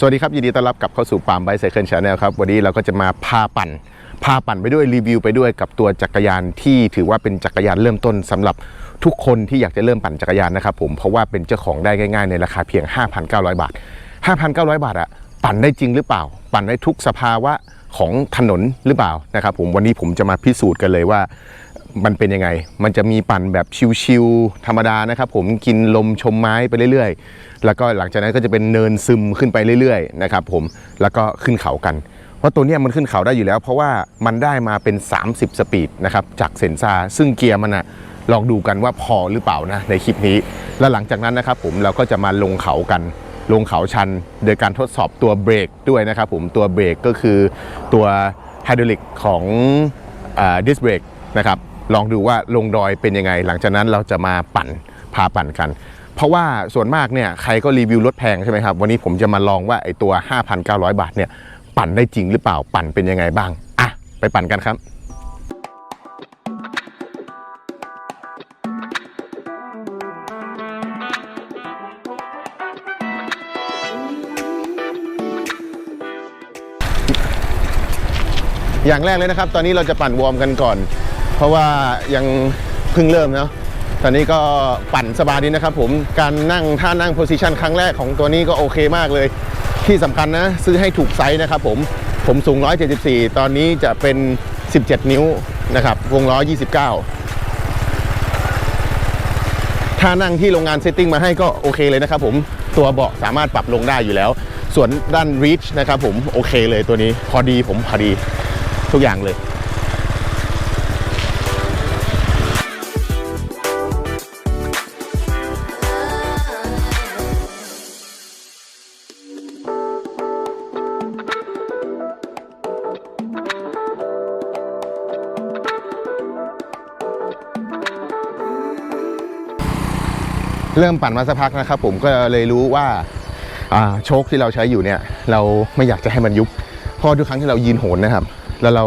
สวัสดีครับ ยินดีต้อนรับกลับเข้าสู่ปามไบไซเคิลชาแนลครับ วันนี้เราก็จะมาพาปั่น พาปั่นไปด้วยรีวิวไปด้วยกับตัวจักรยานที่ถือว่าเป็นจักรยานเริ่มต้นสำหรับทุกคนที่อยากจะเริ่มปั่นจักรยานนะครับผมเพราะว่าเป็นเจ้าของได้ง่ายๆ ในราคาเพียง 5,900 บาท 5,900 บาทอะปั่นได้จริงหรือเปล่า ปั่นได้ทุกสภาวะของถนนหรือเปล่านะครับผมวันนี้ผมจะมาพิสูจน์กันเลยว่า มันเป็นยังไง มันจะมีปั่นแบบชิวๆธรรมดานะครับผมกินลมชมไม้ไปเรื่อยๆ แล้วก็หลังจากนั้นก็จะเป็นเนินซึมขึ้นไปเรื่อยๆนะครับผมแล้วก็ขึ้นเขากัน เพราะตัวนี้มันขึ้นเขาได้อยู่แล้ว เพราะว่ามันได้มาเป็น 30 สปีดนะครับจากเซนซาซึ่งเกียร์มันอะลองดูกันว่าพอหรือเปล่านะในคลิปนี้ แล้วหลังจากนั้นนะครับผมเราก็จะมาลงเขากันลงเขาชัน โดยการทดสอบตัวเบรกด้วยนะครับผมตัวเบรกก็คือตัวไฮดรอลิกของดิสเบรกนะครับ ลองดูว่าลงดอยเป็นยังไง หลังจากนั้นเราจะมาปั่นพาปั่นกัน เพราะว่าส่วนมากเนี่ยใครก็รีวิวรถแพงใช่ไหมครับ วันนี้ผมจะมาลองว่าไอตัว 5,900 บาทเนี่ยปั่นได้จริงหรือเปล่าปั่นเป็นยังไงบ้างอะไปปั่นกันครับอย่างแรกเลยนะครับ ตอนนี้เราจะปั่นวอร์มกันก่อน เพราะว่ายังเพิ่งเริ่มเนาะตอนนี้ก็ปั่นสบายดีนะครับผมการนั่งท่านั่งโพซิชันครั้งแรกของตัวนี้ก็โอเคมากเลย ที่สำคัญนะ ซื้อให้ถูกไซส์นะครับผมผมสูง 174 ตอนนี้จะเป็น 17 นิ้วนะครับวงล้อ 29ถ้านั่งที่โรงงานเซตติ้งมาให้ก็โอเคเลยนะครับผมตัวเบาะสามารถปรับลงได้อยู่แล้ว ส่วนด้าน reach นะครับผมโอเคเลยตัวนี้พอดีผมพอดีทุกอย่างเลย เริ่มปั่นมาสักพักนะครับ ผมก็เลยรู้ว่าโชคที่เราใช้อยู่เนี่ย เราไม่อยากจะให้มันยุบเพราะทุกครั้งที่เรายืนโหนนะครับ แล้วเรา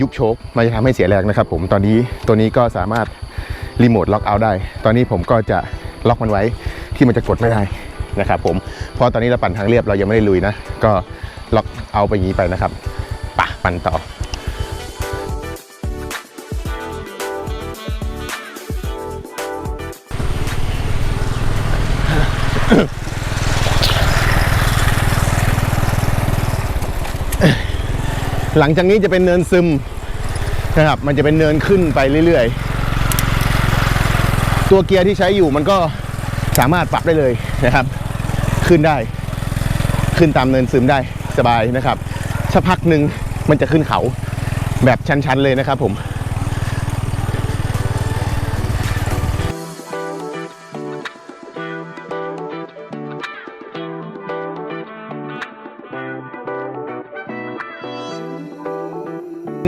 ยุบโชคมันจะทำให้เสียแรงนะครับ ผมตอนนี้ตัวนี้ก็สามารถรีโมทล็อกเอาได้ ตอนนี้ผมก็จะล็อกมันไว้ที่มันจะกดไม่ได้นะครับ ผมเพราะตอนนี้เราปั่นทางเรียบเรายังไม่ได้ลุยนะ ก็ล็อกเอาไปยี้ไปนะครับปะปั่นต่อ หลังจากนี้จะเป็นเนินซึมนะครับ มันจะเป็นเนินขึ้นไปเรื่อยๆ ตัวเกียร์ที่ใช้อยู่มันก็สามารถปรับได้เลยนะครับ ขึ้นได้ ขึ้นตามเนินซึมได้สบายนะครับสักพักหนึ่งมันจะขึ้นเขาแบบชันๆเลยนะครับผม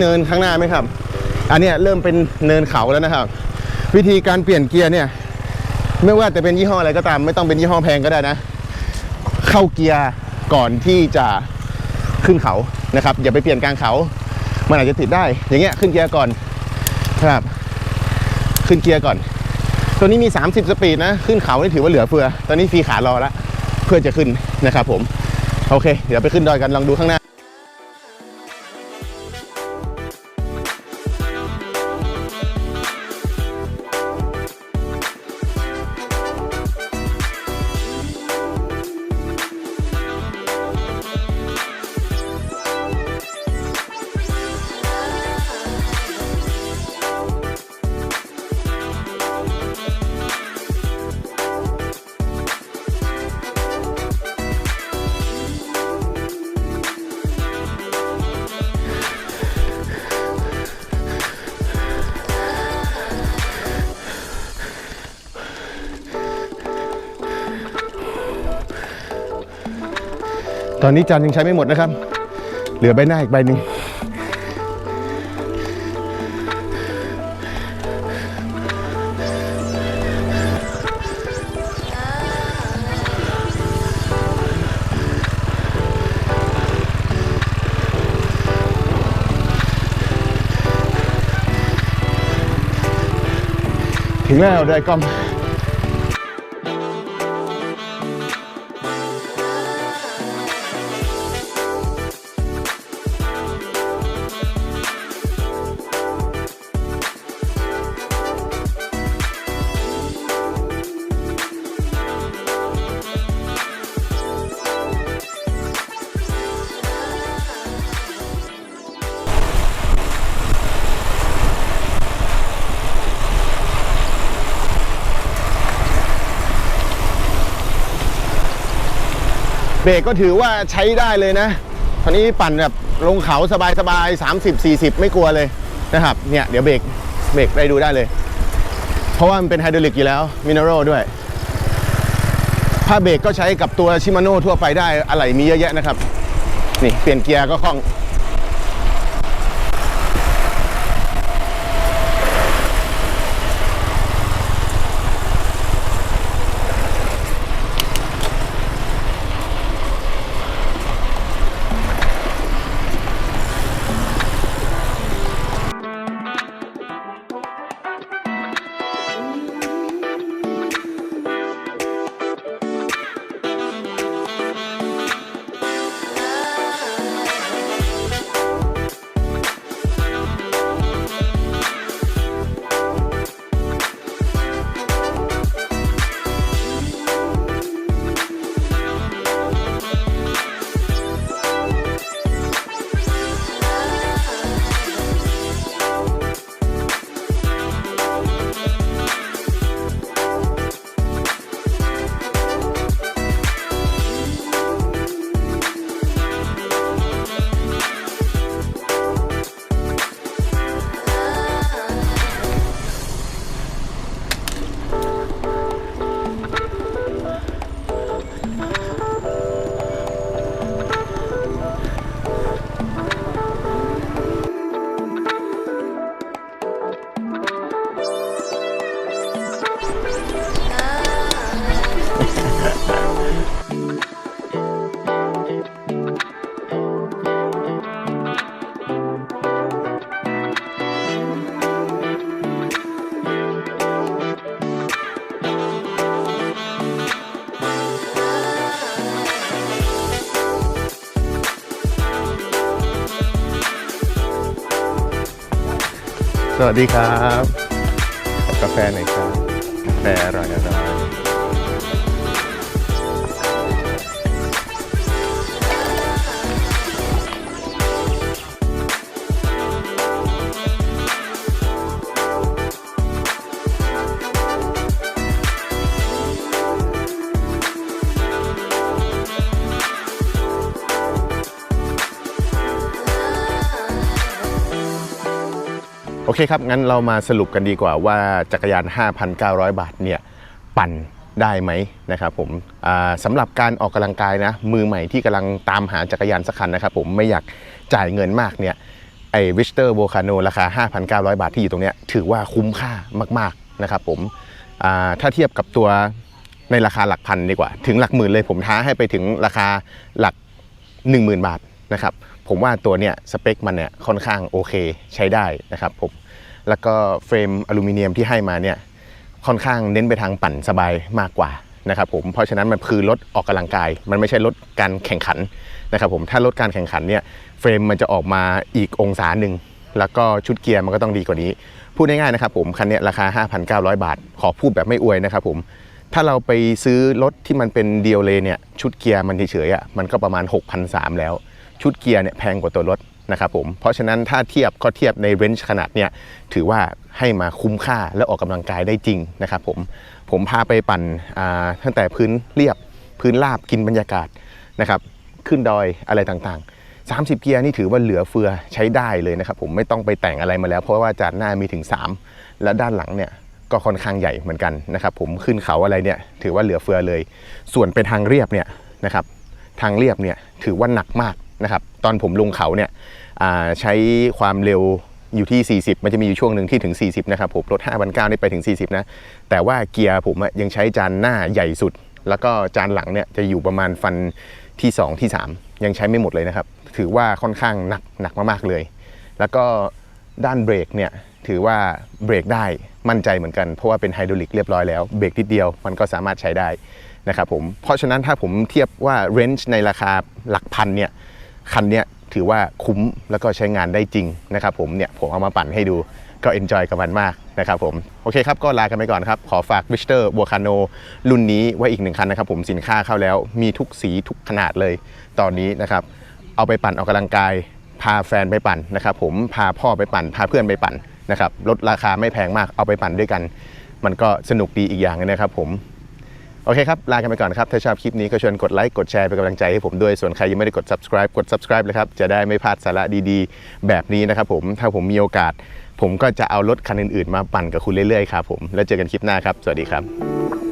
เนินข้างหน้าไหมครับ อันนี้เริ่มเป็นเนินเขาแล้วนะครับ วิธีการเปลี่ยนเกียร์เนี่ย ไม่ว่าจะเป็นยี่ห้ออะไรก็ตาม ไม่ต้องเป็นยี่ห้อแพงก็ได้นะ เข้าเกียร์ก่อนที่จะขึ้นเขานะครับ อย่าไปเปลี่ยนกลางเขา มันอาจจะติดได้ อย่างเงี้ยขึ้นเกียร์ก่อนครับ ขึ้นเกียร์ก่อน ตัวนี้มี 30 สปีดนะ ขึ้นเขานี่ถือว่าเหลือเฟือ ตอนนี้ฟรีขารอแล้วเพื่อจะขึ้นนะครับผม โอเค เดี๋ยวไปขึ้นดอยกันลองดูข้างหน้า ตอนนี้จานยังใช้ไม่หมดนะครับ เหลือใบหน้าอีกใบหนึ่งถึงแล้วได้กล้อง เบรกก็ถือว่าใช้ได้เลยนะตอนนี้ปั่นแบบลงเขาสบายๆ30 40 ไม่กลัวเลยนะครับ เนี่ยเดี๋ยวเบรกเบรกได้ดูได้เลย เพราะว่ามันเป็นไฮดรอลิกอยู่แล้วมินเนอรัลด้วยผ้าเบรกก็ใช้กับตัวชิมาโน่ทั่วไปได้อะไรมีเยอะแยะนะครับ นี่เปลี่ยนเกียร์ก็คล่อง สวัสดีครับ กาแฟหน่อยครับกาแฟอร่อยอร่อย อเคครับ งั้นเรามาสรุปกันดีกว่าว่าจักรยาน 5,900 บาทเนี่ยปั่นได้ไหมนะครับผมสำหรับการออกกำลังกายนะมือใหม่ที่กำลังตามหาจักรยานสักคันนะครับผมไม่อยากจ่ายเงินมากเนี่ยไอ้วิสเตอร์โบคาโนราคา 5,900 บาทที่อยู่ตรงเนี้ยถือว่าคุ้มค่ามากๆนะครับผมถ้าเทียบกับตัวในราคาหลักพันดีกว่า ถึงหลักหมื่นเลยผมท้าให้ไปถึงราคาหลัก 10,000 บาทนะครับผมว่าตัวเนี้ยสเปคมันเนี่ยค่อนข้างโอเคใช้ได้นะครับผม แล้วก็เฟรมอลูมิเนียมที่ให้มาเนี่ยค่อนข้างเน้นไปทางปั่นสบายมากกว่านะครับผมเพราะฉะนั้นมันคือรถออกกำลังกาย มันไม่ใช่รถการแข่งขันนะครับผมถ้ารถการแข่งขันเนี่ยเฟรมมันจะออกมาอีกองศาหนึ่งแล้วก็ชุดเกียร์มันก็ต้องดีกว่านี้ พูดง่ายๆนะครับผมคันนี้ราคา 5,900 บาท ขอพูดแบบไม่อวยนะครับผมถ้าเราไปซื้อรถที่มันเป็นเดียวเลยเนี่ยชุดเกียร์มันเฉยๆอะมันก็ประมาณ 6,300 แล้ว ชุดเกียร์เนี่ยแพงกว่าตัวรถ นะครับผมเพราะฉะนั้นถ้าเทียบก็เทียบในเรนจ์ขนาดเนี่ยถือว่าให้มาคุ้มค่าและออกกำลังกายได้จริงนะครับผมผมพาไปปั่นตั้งแต่พื้นเรียบพื้นราบกินบรรยากาศนะครับขึ้นดอยอะไรต่างๆ30 เกียร์นี่ถือว่าเหลือเฟือใช้ได้เลยนะครับผมไม่ต้องไปแต่งอะไรมาแล้ว เพราะว่าจานหน้ามีถึง 3 และด้านหลังเนี่ยก็ค่อนข้างใหญ่เหมือนกันนะครับผมขึ้นเขาอะไรเนี่ยถือว่าเหลือเฟือเลย ส่วนไปทางเรียบเนี่ยนะครับทางเรียบเนี่ยถือว่าหนักมาก นะครับตอนผมลงเขาเนี่ยใช้ความเร็วอยู่ที่ 40 มันจะมีอยู่ช่วงหนึ่งที่ถึง 40 นะครับผมรถ5 9 0 0นี่ไปถึง 40 นะ แต่ว่าเกียร์ผมยังใช้จานหน้าใหญ่สุด แล้วก็จานหลังเนี่ยจะอยู่ประมาณฟันที่ 2 ที่ 3 ยังใช้ไม่หมดเลยนะครับ ถือว่าค่อนข้างหนักหนักมากๆเลย แล้วก็ด้านเบรกเนี่ยถือว่าเบรกได้มั่นใจเหมือนกัน เพราะว่าเป็นไฮดรอลิกเรียบร้อยแล้วเบรกนิดเดียวมันก็สามารถใช้ได้นะครับผมเพราะฉะนั้นถ้าผมเทียบว่าเรนจ์ในราคาหลักพันเนี่ย คันนี้ถือว่าคุ้มแล้วก็ใช้งานได้จริงนะครับผมเนี่ยผมเอามาปั่นให้ดูก็เอนจอยกับมันมากนะครับผม โอเคครับ ก็ลากันไปก่อนครับ ขอฝากวิสเตอร์บัวคาโนรุ่นนี้ไว้อีกหนึ่งคันนะครับผมสินค้าเข้าแล้วมีทุกสีทุกขนาดเลย ตอนนี้นะครับ เอาไปปั่นออกกำลังกาย พาแฟนไปปั่นนะครับผมพาพ่อไปปั่น พาเพื่อนไปปั่นนะครับลดราคาไม่แพงมากเอาไปปั่นด้วยกัน มันก็สนุกดีอีกอย่างนะครับผม โอเคครับ ลากันไปก่อนครับ ถ้าชอบคลิปนี้ก็ชวนกดไลค์กดแชร์เป็นกำลังใจให้ผมด้วย ส่วนใครยังไม่ได้กด subscribe กด subscribe เลยครับ จะได้ไม่พลาดสาระดีๆ แบบนี้นะครับผมถ้าผมมีโอกาส ผมก็จะเอารถคันอื่นๆ มาปั่นกับคุณเรื่อยๆครับผมแล้วเจอกันคลิปหน้าครับ สวัสดีครับ